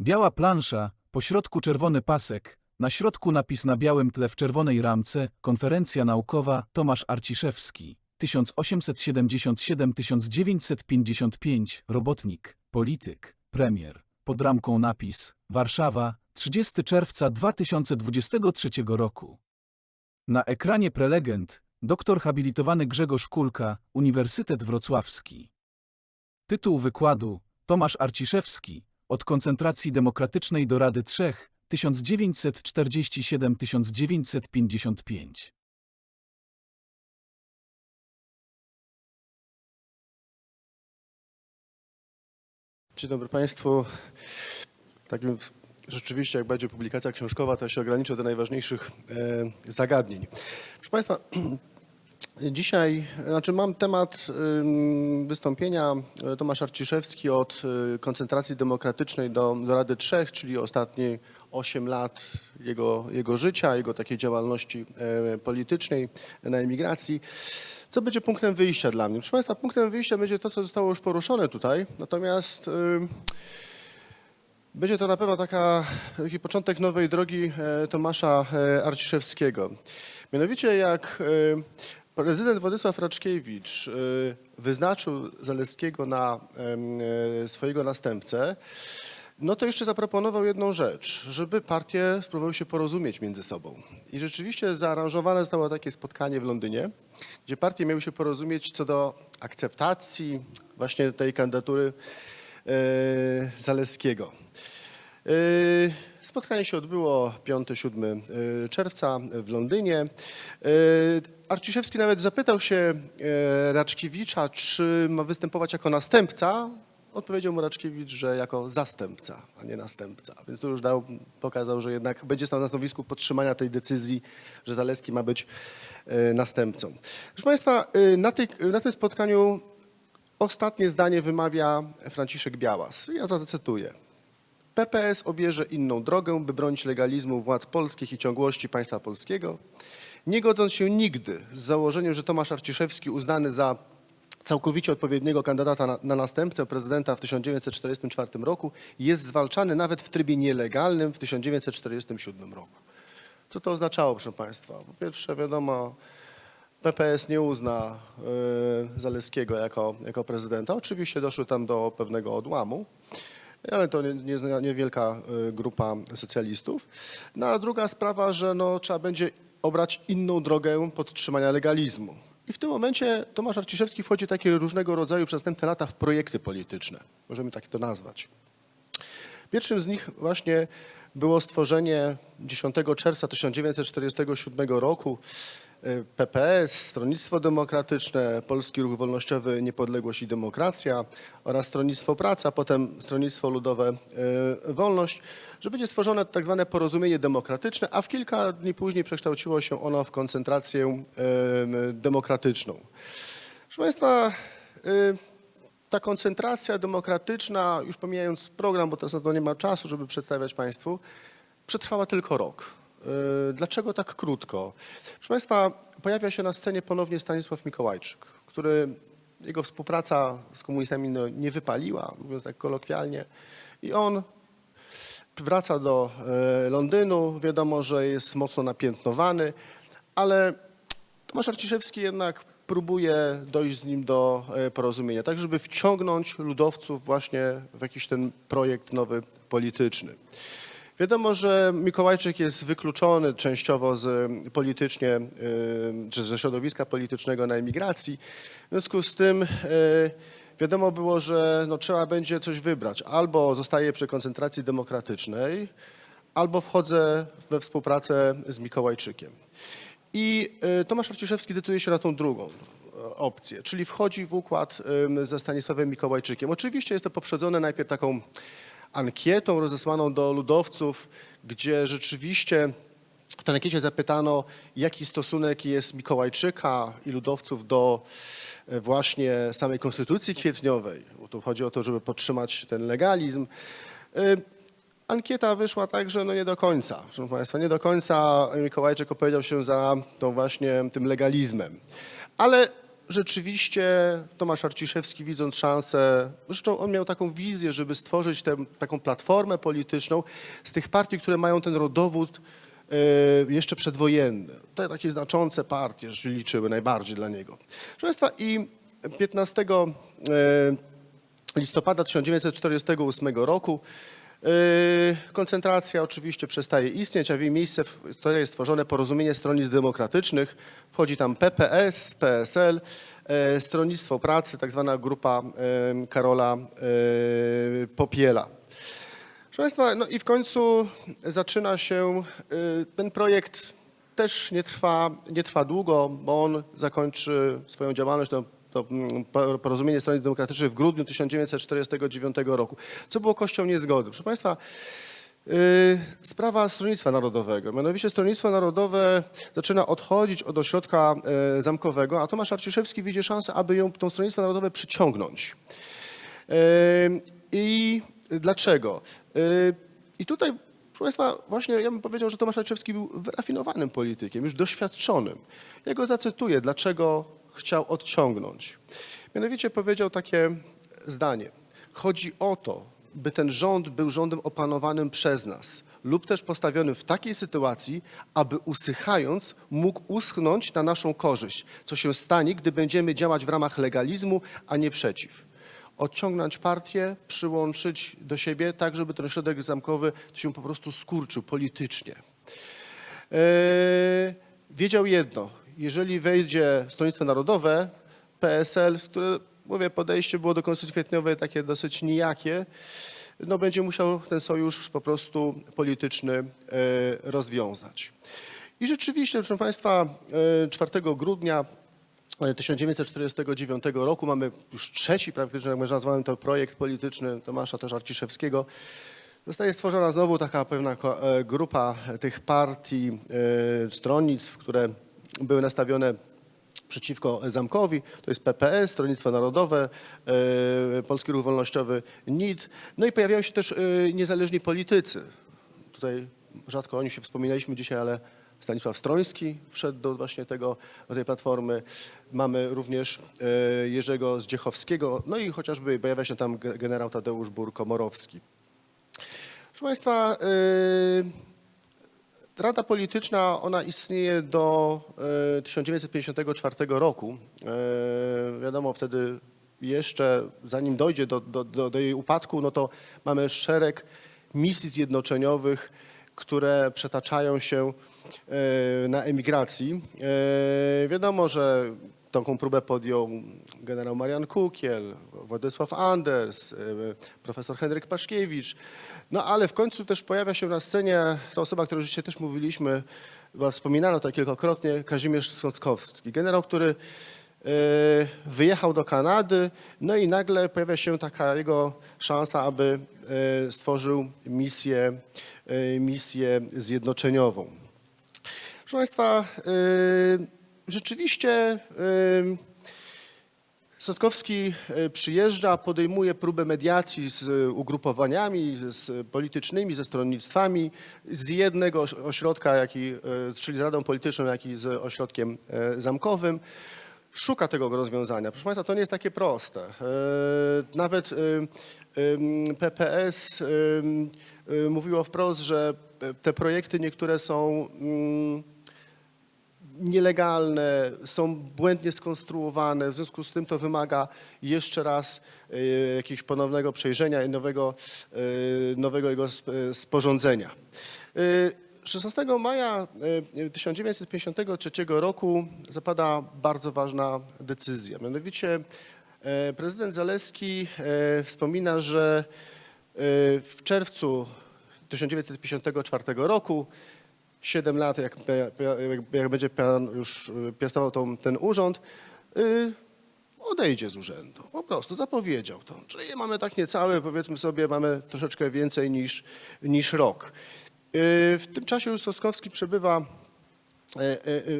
Biała plansza, po środku czerwony pasek, na środku napis na białym tle w czerwonej ramce, konferencja naukowa Tomasz Arciszewski, 1877-1955, robotnik, polityk, premier. Pod ramką napis Warszawa, 30 czerwca 2023 roku. Na ekranie prelegent, doktor habilitowany Grzegorz Kulka, Uniwersytet Wrocławski. Tytuł wykładu Tomasz Arciszewski, od koncentracji demokratycznej do Rady Trzech, 1947-1955. Dzień dobry Państwu. Takim rzeczywiście, jak będzie publikacja książkowa, to się ograniczę do najważniejszych e, zagadnień. Proszę Państwa, dzisiaj, znaczy mam temat wystąpienia e, Tomasz Arciszewski od e, koncentracji demokratycznej do, do Rady Trzech, czyli ostatnie 8 lat jego, jego życia, jego takiej działalności e, politycznej na emigracji. Co będzie punktem wyjścia dla mnie? Proszę Państwa, punktem wyjścia będzie to, co zostało już poruszone tutaj, natomiast będzie to na pewno taka, taki początek nowej drogi Tomasza Arciszewskiego. Mianowicie jak prezydent Władysław Raczkiewicz e, wyznaczył Zaleskiego na e, swojego następcę, no to jeszcze zaproponował jedną rzecz, żeby partie spróbowały się porozumieć między sobą. I rzeczywiście zaaranżowane zostało takie spotkanie w Londynie, gdzie partie miały się porozumieć co do akceptacji właśnie tej kandydatury e, Zaleskiego. E, Spotkanie się odbyło 5-7 e, czerwca w Londynie. E, Arciszewski nawet zapytał się e, Raczkiewicza, czy ma występować jako następca. Odpowiedział mu Raczkiewicz, że jako zastępca, a nie następca. Więc tu już dał, pokazał, że jednak będzie stał na stanowisku podtrzymania tej decyzji, że Zaleski ma być następcą. Proszę Państwa, na, tej, na tym spotkaniu ostatnie zdanie wymawia Franciszek Białas. Ja zacytuję. PPS obierze inną drogę, by bronić legalizmu władz polskich i ciągłości państwa polskiego, nie godząc się nigdy z założeniem, że Tomasz Arciszewski uznany za całkowicie odpowiedniego kandydata na, na następcę prezydenta w 1944 roku jest zwalczany nawet w trybie nielegalnym w 1947 roku. Co to oznaczało, proszę Państwa? Po pierwsze, wiadomo, PPS nie uzna y, Zaleskiego jako, jako prezydenta. Oczywiście doszło tam do pewnego odłamu, ale to nie- nie- niewielka y, grupa socjalistów. No a druga sprawa, że no, trzeba będzie obrać inną drogę podtrzymania legalizmu. I w tym momencie Tomasz Arciszewski wchodzi takie różnego rodzaju przez następne lata w projekty polityczne. Możemy tak to nazwać. Pierwszym z nich właśnie było stworzenie 10 czerwca 1947 roku PPS, Stronnictwo Demokratyczne, Polski Ruch Wolnościowy Niepodległość i Demokracja oraz Stronnictwo Praca, potem Stronnictwo Ludowe y, Wolność, że będzie stworzone tak zwane porozumienie demokratyczne, a w kilka dni później przekształciło się ono w koncentrację y, demokratyczną. Proszę Państwa, y, ta koncentracja demokratyczna, już pomijając program, bo teraz na to nie ma czasu, żeby przedstawiać Państwu, przetrwała tylko rok. Yy, Dlaczego tak krótko? Proszę Państwa, pojawia się na scenie ponownie Stanisław Mikołajczyk, który, jego współpraca z komunistami no, nie wypaliła, mówiąc tak kolokwialnie, i on wraca do e, Londynu, wiadomo, że jest mocno napiętnowany, ale Tomasz Arciszewski jednak próbuje dojść z nim do e, porozumienia, tak żeby wciągnąć ludowców właśnie w jakiś ten projekt nowy polityczny. Wiadomo, że Mikołajczyk jest wykluczony częściowo z politycznie, e, czy ze środowiska politycznego na emigracji. W związku z tym e, wiadomo było, że no, trzeba będzie coś wybrać. Albo zostaje przy koncentracji demokratycznej, albo wchodzę we współpracę z Mikołajczykiem. I y, Tomasz Arciszewski decyduje się na tą drugą opcję, czyli wchodzi w układ ze Stanisławem Mikołajczykiem. Oczywiście jest to poprzedzone najpierw taką ankietą rozesłaną do ludowców, gdzie rzeczywiście w tej ankiecie zapytano, jaki stosunek jest Mikołajczyka i ludowców do e, właśnie samej konstytucji kwietniowej. Bo tu chodzi o to, żeby podtrzymać ten legalizm. Y, Ankieta wyszła tak, że no nie do końca, proszę Państwa, nie do końca Mikołajczyk opowiedział się za tą właśnie tym legalizmem. Ale rzeczywiście Tomasz Arciszewski widząc szansę, zresztą on miał taką wizję, żeby stworzyć tę taką platformę polityczną z tych partii, które mają ten rodowód e, jeszcze przedwojenny. Te takie znaczące partie liczyły najbardziej dla niego. Proszę Państwa, i 15 e, listopada 1948 roku Koncentracja oczywiście przestaje istnieć, a w jej miejsce zostaje stworzone porozumienie stronnictw demokratycznych. Wchodzi tam PPS, PSL, e, Stronnictwo Pracy, tak zwana grupa e, Karola Popiela. Proszę Państwa, no i w końcu zaczyna się ten projekt też nie trwa, nie trwa długo, bo on zakończy swoją działalność, to, to mm, po- porozumienie stronnictw demokratycznych w grudniu 1949 roku. Co było kością niezgody? Proszę Państwa, y, sprawa Stronnictwa Narodowego. Mianowicie Stronnictwo Narodowe zaczyna odchodzić od ośrodka y, zamkowego, a Tomasz Arciszewski widzi szansę, aby ją, to Stronnictwo Narodowe przyciągnąć. Ym, I dlaczego? Y, I tutaj, proszę Państwa, właśnie ja bym powiedział, że Tomasz Raczewski był wyrafinowanym politykiem, już doświadczonym. Ja go zacytuję, dlaczego chciał odciągnąć. Mianowicie powiedział takie zdanie. Chodzi o to, by ten rząd był rządem opanowanym przez nas lub też postawionym w takiej sytuacji, aby usychając mógł uschnąć na naszą korzyść, co się stanie, gdy będziemy działać w ramach legalizmu, a nie przeciw odciągnąć partię, przyłączyć do siebie, tak żeby ten środek zamkowy się po prostu skurczył politycznie. Eee, wiedział jedno, jeżeli wejdzie Stronnictwo Narodowe, PSL, z które, mówię, podejście było do konstytucji kwietniowej takie dosyć nijakie, no będzie musiał ten sojusz po prostu polityczny e, rozwiązać. I rzeczywiście, proszę Państwa, e, 4 grudnia 1949 roku mamy już trzeci praktycznie, jak nazwałem to projekt polityczny Tomasza też Arciszewskiego. Zostaje stworzona znowu taka pewna e, grupa tych partii, e, stronnictw, które były nastawione przeciwko Zamkowi. To jest PPS, Stronnictwo Narodowe, e, Polski Ruch Wolnościowy, NID. No i pojawiają się też e, niezależni politycy. Tutaj rzadko o nim się wspominaliśmy dzisiaj, ale Stanisław Stroński wszedł do właśnie tego, do tej platformy. Mamy również e, Jerzego Zdziechowskiego, no i chociażby pojawia się tam ge- generał Tadeusz Bur-Komorowski. Proszę Państwa, e, Rada Polityczna, ona istnieje do e, 1954 roku. E, Wiadomo, wtedy jeszcze, zanim dojdzie do, do, do, do jej upadku, no to mamy szereg misji zjednoczeniowych, które przetaczają się e, na emigracji. E, Wiadomo, że taką próbę podjął generał Marian Kukiel, Władysław Anders, e, profesor Henryk Paszkiewicz. No ale w końcu też pojawia się na scenie ta osoba, o której już dzisiaj też mówiliśmy, była wspominano to kilkakrotnie, Kazimierz Sąckowski. Generał, który e, wyjechał do Kanady, no i nagle pojawia się taka jego szansa, aby e, stworzył misję, misję zjednoczeniową. Proszę Państwa, y, rzeczywiście Sotkowski y, przyjeżdża, podejmuje próbę mediacji z ugrupowaniami, z, politycznymi, ze stronnictwami, z jednego oś- ośrodka, jaki, y, czyli z Radą Polityczną, jak i z ośrodkiem y, zamkowym. Szuka tego rozwiązania. Proszę Państwa, to nie jest takie proste. Nawet PPS mówiło wprost, że te projekty niektóre są mm, nielegalne, są błędnie skonstruowane, w związku z tym to wymaga jeszcze raz y, jakiegoś ponownego przejrzenia i nowego, y, nowego jego y, sporządzenia. Y, 16 maja y, 1953 roku zapada bardzo ważna decyzja. Mianowicie e, prezydent Zaleski e, wspomina, że e, w czerwcu 1954 roku 7 lat, jak, jak, będzie pan już y, piastował tą, ten urząd, y, odejdzie z urzędu. Po prostu zapowiedział to. Czyli mamy tak niecałe, powiedzmy sobie, mamy troszeczkę więcej niż, niż rok. Y, W tym czasie już Soskowski przebywa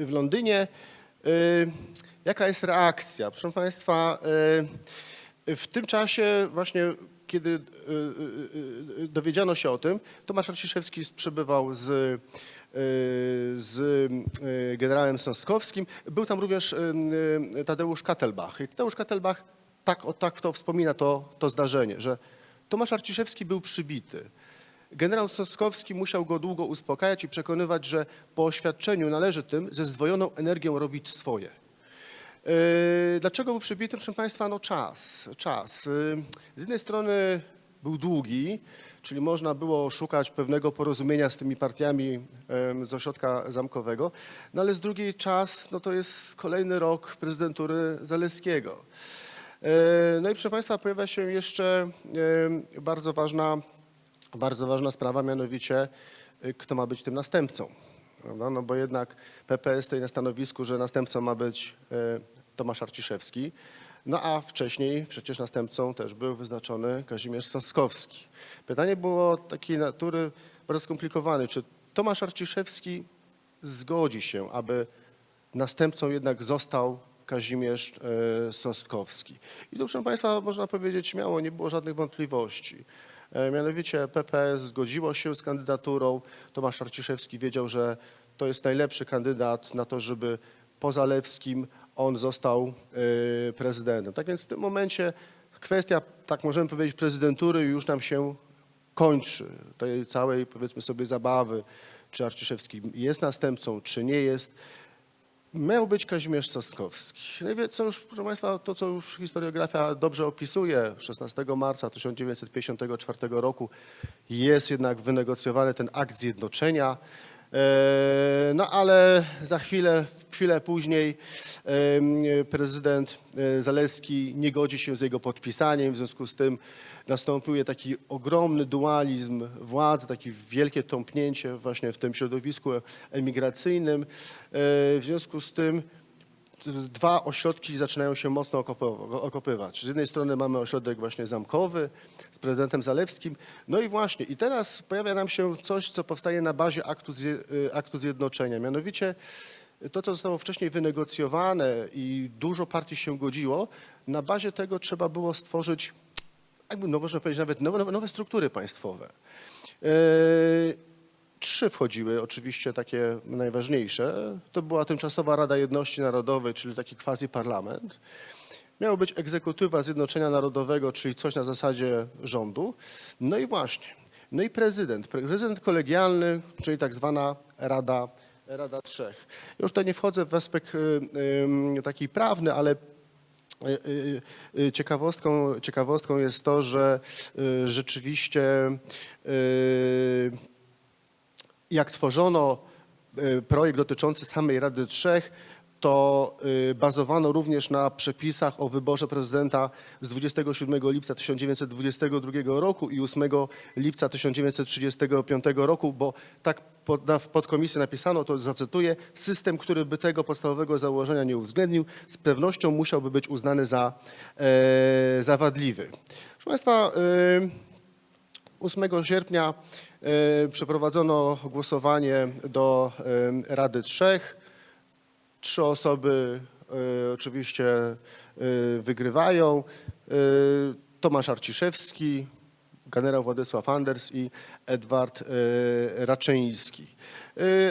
w Londynie. Jaka jest reakcja? Proszę Państwa, w tym czasie właśnie, kiedy dowiedziano się o tym, Tomasz Arciszewski przebywał z z y, generałem Sosnkowskim. Był tam również y, y, Tadeusz Katelbach. I Tadeusz Katelbach tak, tak to wspomina to, to zdarzenie, że Tomasz Arciszewski był przybity. Generał Sosnkowski musiał go długo uspokajać i przekonywać, że po oświadczeniu należytym ze zdwojoną energią robić swoje. Dlaczego był przybity? Proszę Państwa, no czas, czas. Z jednej strony był długi, czyli można było szukać pewnego porozumienia z tymi partiami z ośrodka zamkowego, no ale z drugiej czas, no to jest kolejny rok prezydentury Zaleskiego. Yy, No i proszę Państwa, pojawia się jeszcze bardzo ważna, bardzo ważna sprawa, mianowicie yy, kto ma być tym następcą. Prawda? No bo jednak PPS stoi na stanowisku, że następcą ma być e, Tomasz Arciszewski, no a wcześniej przecież następcą też był wyznaczony Kazimierz Sąskowski. Pytanie było takiej natury bardzo skomplikowane, czy Tomasz Arciszewski zgodzi się, aby następcą jednak został Kazimierz e, Sąskowski. I tu, proszę Państwa, można powiedzieć śmiało, nie było żadnych wątpliwości. E, Mianowicie PPS zgodziło się z kandydaturą. Tomasz Arciszewski wiedział, że to jest najlepszy kandydat na to, żeby po Zalewskim on został e, prezydentem. Tak więc w tym momencie kwestia, tak możemy powiedzieć, prezydentury już nam się kończy. Tej całej, powiedzmy sobie, zabawy, czy Arciszewski jest następcą, czy nie jest. Miał być Kazimierz Sosnkowski. No i co już, proszę Państwa, to co już historiografia dobrze opisuje, 16 marca 1954 roku jest jednak wynegocjowany ten akt zjednoczenia. E, No ale za chwilę, chwilę później prezydent e, Zaleski nie godzi się z jego podpisaniem, w związku z tym następuje taki ogromny dualizm władzy, takie wielkie tąpnięcie właśnie w tym środowisku emigracyjnym. E, W związku z tym dwa ośrodki zaczynają się mocno okopywać. Z jednej strony mamy ośrodek właśnie zamkowy z prezydentem Zalewskim. No i właśnie, i teraz pojawia nam się coś, co powstaje na bazie aktu, y, aktu zjednoczenia. Mianowicie to, co zostało wcześniej wynegocjowane i dużo partii się godziło, na bazie tego trzeba było stworzyć, jakby no można powiedzieć nawet nowe, nowe, struktury państwowe. Yy, Trzy wchodziły, oczywiście takie najważniejsze. To była Tymczasowa Rada Jedności Narodowej, czyli taki quasi-parlament. Miało być egzekutywa Zjednoczenia Narodowego, czyli coś na zasadzie rządu. No i właśnie, no i prezydent. Prezydent kolegialny, czyli tak zwana Rada, Rada Trzech. Już tutaj nie wchodzę w aspekt y, y, taki prawny, ale Y, y, y, Ciekawostką, ciekawostką jest to, że y, rzeczywiście y, jak tworzono y, projekt dotyczący samej Rady Trzech, to y, bazowano również na przepisach o wyborze prezydenta z 27 lipca 1922 roku i 8 lipca 1935 roku, bo tak w podkomisji napisano, to zacytuję, system, który by tego podstawowego założenia nie uwzględnił, z pewnością musiałby być uznany za e, zawadliwy. Proszę Państwa, y, 8 sierpnia e, przeprowadzono głosowanie do e, Rady Trzech. Trzy osoby e, oczywiście e, wygrywają. E, Tomasz Arciszewski, generał Władysław Anders i Edward Raczyński.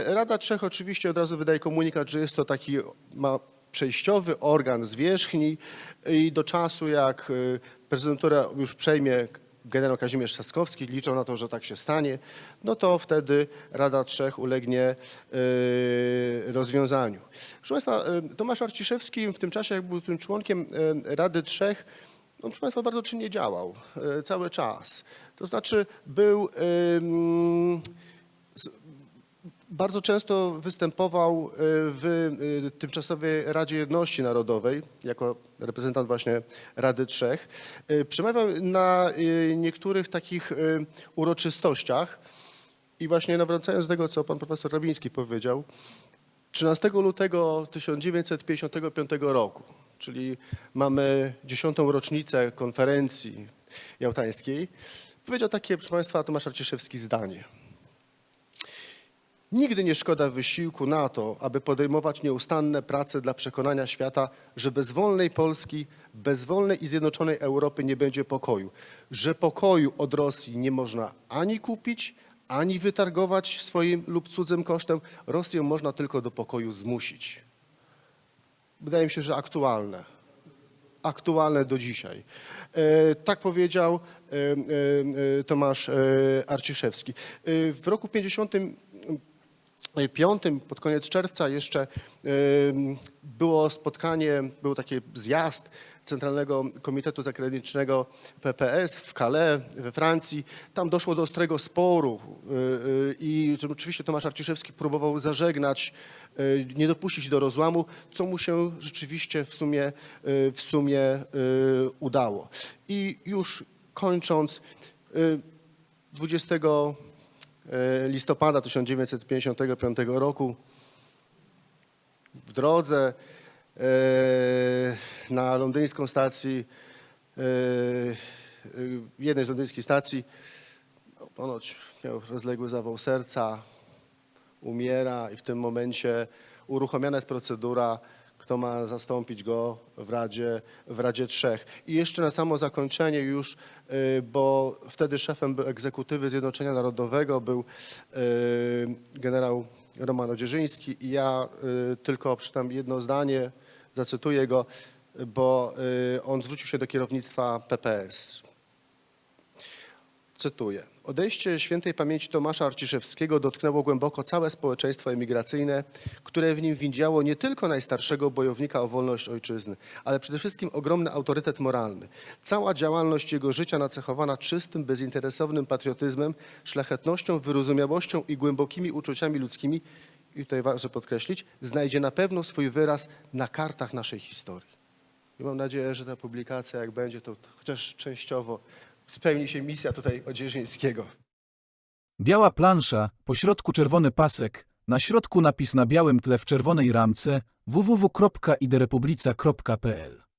Rada Trzech oczywiście od razu wydaje komunikat, że jest to taki ma przejściowy organ zwierzchni i do czasu jak prezydenturę już przejmie generał Kazimierz Saskowski, liczą na to, że tak się stanie, no to wtedy Rada Trzech ulegnie e, rozwiązaniu. Proszę Państwa, e, Tomasz Arciszewski w tym czasie, jak był tym członkiem e, Rady Trzech, on, proszę Państwa, bardzo czynnie działał cały czas. To znaczy był bardzo często występował e, w e, Tymczasowej Radzie Jedności Narodowej jako reprezentant właśnie Rady Trzech. E, Przemawiał na niektórych takich uroczystościach i właśnie nawracając do tego, co pan profesor Rabiński powiedział, 13 lutego 1955 roku, czyli mamy dziesiątą rocznicę konferencji jałtańskiej, powiedział takie, proszę Państwa, Tomasz Arciszewski zdanie. Nigdy nie szkoda wysiłku na to, aby podejmować nieustanne prace dla przekonania świata, że bez wolnej Polski, bez wolnej i zjednoczonej Europy nie będzie pokoju, że pokoju od Rosji nie można ani kupić, ani wytargować swoim lub cudzym kosztem. Rosję można tylko do pokoju zmusić. Wydaje mi się, że aktualne. Aktualne do dzisiaj. E, Tak powiedział e, e, Tomasz Arciszewski. W roku 50 piątym, pod koniec czerwca jeszcze em, było spotkanie, był taki zjazd Centralnego Komitetu Zagranicznego PPS w Calais we Francji. Tam doszło do ostrego sporu y, i oczywiście Tomasz Arciszewski próbował zażegnać, nie dopuścić do rozłamu, co mu się rzeczywiście w sumie, w sumie udało. I już kończąc, y, 20 e, listopada 1955 roku. W drodze e, na londyńską stacji, e, e, jednej z londyńskich stacji, no, ponoć miał rozległy zawał serca, umiera i w tym momencie uruchomiona jest procedura, kto ma zastąpić go w Radzie, w Radzie Trzech. I jeszcze na samo zakończenie już, y, bo wtedy szefem egzekutywy Zjednoczenia Narodowego był y, generał Roman Odzierzyński i ja y, tylko przeczytam jedno zdanie, zacytuję go, bo on zwrócił się do kierownictwa PPS. Cytuję. Odejście świętej pamięci Tomasza Arciszewskiego dotknęło głęboko całe społeczeństwo emigracyjne, które w nim widziało nie tylko najstarszego bojownika o wolność ojczyzny, ale przede wszystkim ogromny autorytet moralny. Cała działalność jego życia nacechowana czystym, bezinteresownym patriotyzmem, szlachetnością, wyrozumiałością i głębokimi uczuciami ludzkimi, i tutaj ważne podkreślić, znajdzie na pewno swój wyraz na kartach naszej historii. I mam nadzieję, że ta publikacja, jak będzie, to chociaż częściowo spełni się misja tutaj Odzierżyńskiego. Biała plansza, pośrodku czerwony pasek, na środku napis na białym tle w czerwonej ramce www.iderepublica.pl